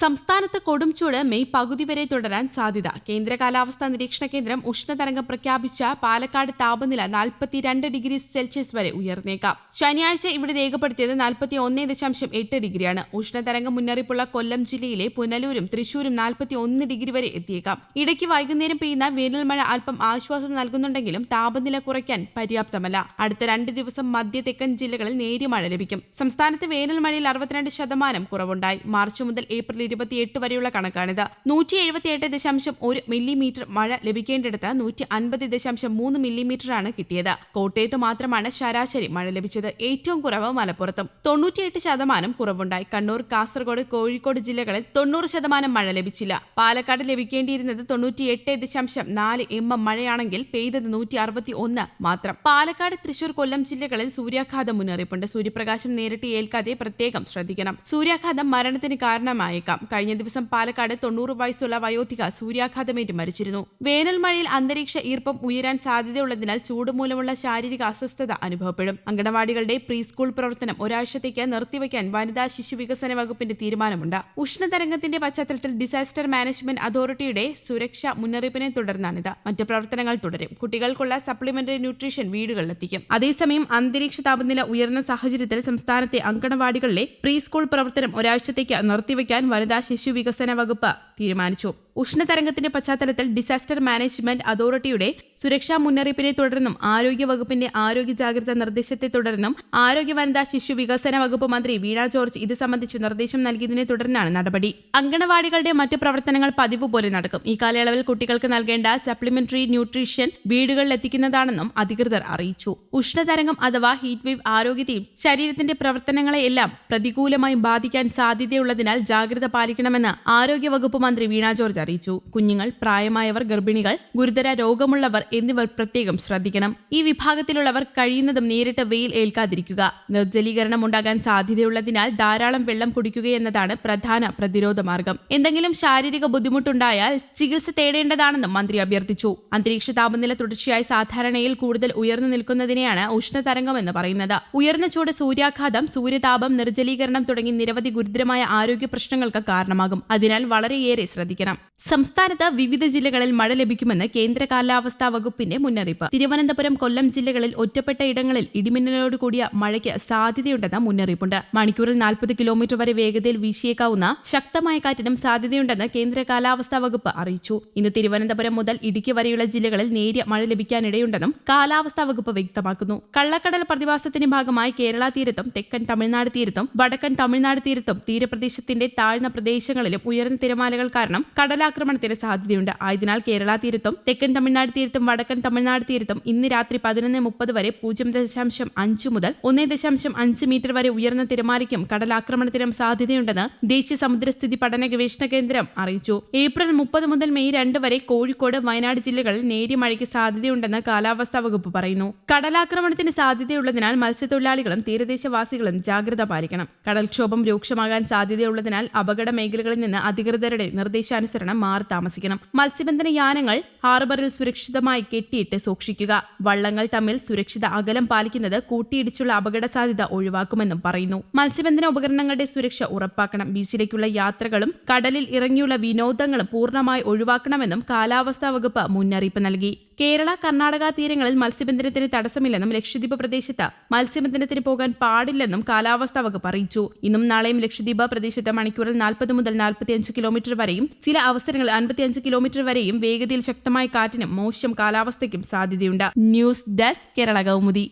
സംസ്ഥാനത്ത് കൊടും ചൂട് മെയ് പകുതി വരെ തുടരാൻ സാധ്യത. കേന്ദ്ര കാലാവസ്ഥാ നിരീക്ഷണ കേന്ദ്രം ഉഷ്ണതരംഗം പ്രഖ്യാപിച്ച പാലക്കാട് താപനില നാൽപ്പത്തിരണ്ട് ഡിഗ്രി സെൽഷ്യസ് വരെ ഉയർന്നേക്കാം. ശനിയാഴ്ച ഇവിടെ രേഖപ്പെടുത്തിയത് നാൽപ്പത്തി ഒന്നേ ദശാംശം എട്ട് ഡിഗ്രിയാണ്. ഉഷ്ണതരംഗം മുന്നറിയിപ്പുള്ള കൊല്ലം ജില്ലയിലെ പുനലൂരും തൃശൂരും നാൽപ്പത്തി ഒന്ന് ഡിഗ്രി വരെ എത്തിയേക്കാം. ഇടയ്ക്ക് വൈകുന്നേരം പെയ്യുന്ന വേനൽ മഴ അല്പം ആശ്വാസം നൽകുന്നുണ്ടെങ്കിലും താപനില കുറയ്ക്കാൻ പര്യാപ്തമല്ല. അടുത്ത രണ്ട് ദിവസം മധ്യ തെക്കൻ ജില്ലകളിൽ നേരിയ മഴ ലഭിക്കും. സംസ്ഥാനത്ത് വേനൽ മഴയിൽ അറുപത്തിരണ്ട് ശതമാനം കുറവുണ്ടായി. മാർച്ച് മുതൽ ഏപ്രിൽ ഇരുപത്തിയെട്ട് വരെയുള്ള കണക്കാണിത്. നൂറ്റി എഴുപത്തിയെട്ട് ദശാംശം ഒരു മില്ലിമീറ്റർ മഴ ലഭിക്കേണ്ടിടത്ത് നൂറ്റി അൻപത് ദശാംശം മൂന്ന് മില്ലിമീറ്ററാണ് കിട്ടിയത്. കോട്ടയത്ത് മാത്രമാണ് ശരാശരി മഴ ലഭിച്ചത്. ഏറ്റവും കുറവ് മലപ്പുറത്തും. തൊണ്ണൂറ്റിയെട്ട് ശതമാനം കുറവുണ്ടായി. കണ്ണൂർ കാസർഗോഡ് കോഴിക്കോട് ജില്ലകളിൽ തൊണ്ണൂറ് ശതമാനം മഴ ലഭിച്ചില്ല. പാലക്കാട് ലഭിക്കേണ്ടിയിരുന്നത് തൊണ്ണൂറ്റിയെട്ട് ദശാംശം നാല് എം എം മഴയാണെങ്കിൽ പെയ്തത് നൂറ്റി അറുപത്തി ഒന്ന് മാത്രം. പാലക്കാട് തൃശൂർ കൊല്ലം ജില്ലകളിൽ സൂര്യാഘാതം മുന്നറിയിപ്പുണ്ട്. സൂര്യപ്രകാശം നേരിട്ട് ഏൽക്കാതെ പ്രത്യേകം ശ്രദ്ധിക്കണം. സൂര്യാഘാതം മരണത്തിന് കാരണമായേക്കാം. കഴിഞ്ഞ ദിവസം പാലക്കാട് തൊണ്ണൂറ് വയസ്സുള്ള വയോധിക സൂര്യാഘാതമേറ്റ് മരിച്ചിരുന്നു. വേനൽ മഴയിൽ അന്തരീക്ഷ ഈർപ്പം ഉയരാൻ സാധ്യതയുള്ളതിനാൽ ചൂട് മൂലമുള്ള ശാരീരിക അസ്വസ്ഥത അനുഭവപ്പെടും. അങ്കണവാടികളുടെ പ്രീ സ്കൂൾ പ്രവർത്തനം ഒരാഴ്ചത്തേക്ക് നിർത്തിവെക്കാൻ വനിതാ ശിശു വികസന വകുപ്പിന്റെ തീരുമാനമുണ്ട്. ഉഷ്ണതരംഗത്തിന്റെ പശ്ചാത്തലത്തിൽ ഡിസാസ്റ്റർ മാനേജ്മെന്റ് അതോറിറ്റിയുടെ സുരക്ഷാ മുന്നറിയിപ്പിനെ തുടർന്നാണിത്. മറ്റ് പ്രവർത്തനങ്ങൾ തുടരും. കുട്ടികൾക്കുള്ള സപ്ലിമെന്ററി ന്യൂട്രീഷൻ വീടുകളിലെത്തിക്കും. അതേസമയം അന്തരീക്ഷ താപനില ഉയർന്ന സാഹചര്യത്തിൽ സംസ്ഥാനത്തെ അങ്കണവാടികളിലെ പ്രീ സ്കൂൾ പ്രവർത്തനം ഒരാഴ്ചത്തേക്ക് നിർത്തിവെക്കാൻ വനിതാ ശിശു വികസന വകുപ്പ് തീരുമാനിച്ചു ഉഷ്ണതരംഗത്തിന്റെ പശ്ചാത്തലത്തിൽ ഡിസാസ്റ്റർ മാനേജ്മെന്റ് അതോറിറ്റിയുടെ സുരക്ഷാ മുന്നറിയിപ്പിനെ തുടർന്നും ആരോഗ്യ വകുപ്പിന്റെ ആരോഗ്യ ജാഗ്രതാ നിർദ്ദേശത്തെ തുടർന്നും ആരോഗ്യ വനിതാ ശിശു വികസന വകുപ്പ് മന്ത്രി വീണ ജോർജ് ഇത് സംബന്ധിച്ച് നിർദ്ദേശം നൽകിയതിനെ തുടർന്നാണ് നടപടി. അങ്കണവാടികളുടെ മറ്റ് പ്രവർത്തനങ്ങൾ പതിവ് പോലെ നടക്കും. ഈ കാലയളവിൽ കുട്ടികൾക്ക് നൽകേണ്ട സപ്ലിമെന്ററി ന്യൂട്രീഷൻ വീടുകളിൽ എത്തിക്കുന്നതാണെന്നും അധികൃതർ അറിയിച്ചു. ഉഷ്ണതരംഗം അഥവാ ഹീറ്റ് വേവ് ആരോഗ്യത്തെയും ശരീരത്തിന്റെ പ്രവർത്തനങ്ങളെയെല്ലാം പ്രതികൂലമായി ബാധിക്കാൻ സാധ്യതയുള്ളതിനാൽ ജാഗ്രത പാലിക്കണമെന്ന് ആരോഗ്യ വകുപ്പ് മന്ത്രി വീണ ജോർജ് അറിയിച്ചു. കുഞ്ഞുങ്ങൾ പ്രായമായവർ ഗർഭിണികൾ ഗുരുതര രോഗമുള്ളവർ എന്നിവർ പ്രത്യേകം ശ്രദ്ധിക്കണം. ഈ വിഭാഗത്തിലുള്ളവർ കഴിയുന്നതും നേരിട്ട് വെയിൽ ഏൽക്കാതിരിക്കുക. നിർജലീകരണം ഉണ്ടാകാൻ സാധ്യതയുള്ളതിനാൽ ധാരാളം വെള്ളം കുടിക്കുകയെന്നതാണ് പ്രധാന പ്രതിരോധ മാർഗം. എന്തെങ്കിലും ശാരീരിക ബുദ്ധിമുട്ടുണ്ടായാൽ ചികിത്സ തേടേണ്ടതാണെന്നും മന്ത്രി അഭ്യർത്ഥിച്ചു. അന്തരീക്ഷ താപനില തുടർച്ചയായി സാധാരണയിൽ കൂടുതൽ ഉയർന്നു നിൽക്കുന്നതിനെയാണ് ഉഷ്ണതരംഗമെന്ന് പറയുന്നത്. ഉയർന്ന ചൂട് സൂര്യാഘാതം സൂര്യതാപം നിർജലീകരണം തുടങ്ങി നിരവധി ഗുരുതരമായ ആരോഗ്യ പ്രശ്നങ്ങൾക്ക് കാരണമാകും. അതിനാൽ വളരെയേറെ ശ്രദ്ധിക്കണം. സംസ്ഥാനത്ത് വിവിധ ജില്ലകളിൽ മഴ ലഭിക്കുമെന്ന് കേന്ദ്ര കാലാവസ്ഥാ വകുപ്പിന്റെ മുന്നറിയിപ്പ്. തിരുവനന്തപുരം കൊല്ലം ജില്ലകളിൽ ഒറ്റപ്പെട്ട ഇടങ്ങളിൽ ഇടിമിന്നലോട് കൂടിയ മഴയ്ക്ക് സാധ്യതയുണ്ടെന്ന മുന്നറിയിപ്പുണ്ട്. മണിക്കൂറിൽ നാൽപ്പത് കിലോമീറ്റർ വരെ വേഗതയിൽ വീശിയേക്കാവുന്ന ശക്തമായ കാറ്റിനും സാധ്യതയുണ്ടെന്ന് കേന്ദ്ര കാലാവസ്ഥാ വകുപ്പ് അറിയിച്ചു. ഇന്ന് തിരുവനന്തപുരം മുതൽ ഇടുക്കി വരെയുള്ള ജില്ലകളിൽ നേരിയ മഴ ലഭിക്കാനിടയുണ്ടെന്നും കാലാവസ്ഥാ വകുപ്പ് വ്യക്തമാക്കുന്നു. കള്ളക്കടൽ പ്രതിഭാസത്തിന്റെ ഭാഗമായി കേരള തീരത്തും തെക്കൻ തമിഴ്നാട് തീരത്തും വടക്കൻ തമിഴ്നാട് തീരത്തും തീരപ്രദേശത്തിന്റെ താഴ്ന്ന പ്രദേശങ്ങളിലും ഉയർന്ന തിരമാലകൾ കാരണം കടലാക്രമണത്തിന് സാധ്യതയുണ്ട്. ആയതിനാൽ കേരള തീരത്തും തെക്കൻ തമിഴ്നാട് തീരത്തും വടക്കൻ തമിഴ്നാട് തീരത്തും ഇന്ന് രാത്രി പതിനൊന്ന് മുപ്പത് വരെ പൂജ്യം ദശാംശം അഞ്ച് മുതൽ ഒന്നേ ദശാംശം അഞ്ച് മീറ്റർ വരെ ഉയർന്ന തിരമാലയ്ക്കും കടലാക്രമണത്തിനും സാധ്യതയുണ്ടെന്ന് ദേശീയ സമുദ്രസ്ഥിതി പഠന ഗവേഷണ കേന്ദ്രം അറിയിച്ചു. ഏപ്രിൽ മുപ്പത് മുതൽ മെയ് രണ്ട് വരെ കോഴിക്കോട് വയനാട് ജില്ലകളിൽ നേരിയ മഴയ്ക്ക് സാധ്യതയുണ്ടെന്ന് കാലാവസ്ഥാ വകുപ്പ് പറയുന്നു. കടലാക്രമണത്തിന് സാധ്യതയുള്ളതിനാൽ മത്സ്യത്തൊഴിലാളികളും തീരദേശവാസികളും ജാഗ്രത പാലിക്കണം. കടൽക്ഷോഭം രൂക്ഷമാകാൻ സാധ്യതയുള്ളതിനാൽ അപകട മേഖലകളിൽ നിന്ന് അധികൃതരുടെ നിർദ്ദേശാനുസരണം മാറി താമസിക്കണം. മത്സ്യബന്ധന യാനങ്ങൾ ഹാർബറിൽ സുരക്ഷിതമായി കെട്ടിയിട്ട് സൂക്ഷിക്കുക. വള്ളങ്ങൾ തമ്മിൽ സുരക്ഷിത അകലം പാലിക്കുന്നത് കൂട്ടിയിടിച്ചുള്ള അപകട സാധ്യത ഒഴിവാക്കുമെന്നും പറയുന്നു. മത്സ്യബന്ധന ഉപകരണങ്ങളുടെ സുരക്ഷ ഉറപ്പാക്കണം. ബീച്ചിലേക്കുള്ള യാത്രകളും കടലിൽ ഇറങ്ങിയുള്ള വിനോദങ്ങളും പൂർണമായി ഒഴിവാക്കണമെന്നും കാലാവസ്ഥാ വകുപ്പ് മുന്നറിയിപ്പ് നൽകി. കേരള കർണാടക തീരങ്ങളിൽ മത്സ്യബന്ധനത്തിന് തടസ്സമില്ലെന്നും ലക്ഷദ്വീപ് പ്രദേശത്ത് മത്സ്യബന്ധനത്തിന് പോകാൻ പാടില്ലെന്നും കാലാവസ്ഥാ വകുപ്പ് അറിയിച്ചു. ഇന്നും നാളെയും ലക്ഷദ്വീപ് പ്രദേശത്ത് മണിക്കൂറിൽ നാൽപ്പത് മുതൽ നാൽപ്പത്തിയഞ്ച് കിലോമീറ്റർ വരെയും ചില അവസരങ്ങളിൽ അൻപത്തിയഞ്ച് കിലോമീറ്റർ വരെയും വേഗതയിൽ ശക്തമായ കാറ്റിനും മോശം കാലാവസ്ഥയ്ക്കും സാധ്യതയുണ്ട്. News desk Kerala Kaumudi.